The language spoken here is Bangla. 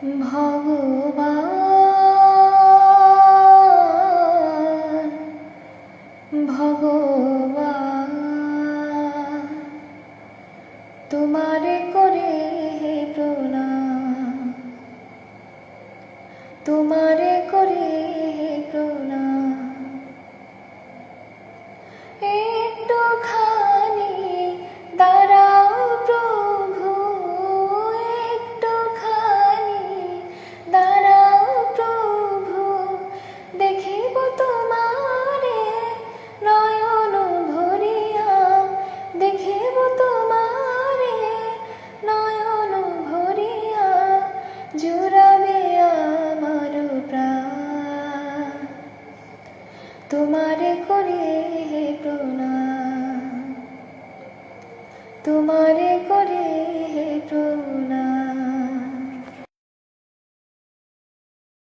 ভগবান ভগবান তোমারে করে প্রণাম তোমার তোমারে করে প্রণাম। তোমারে করে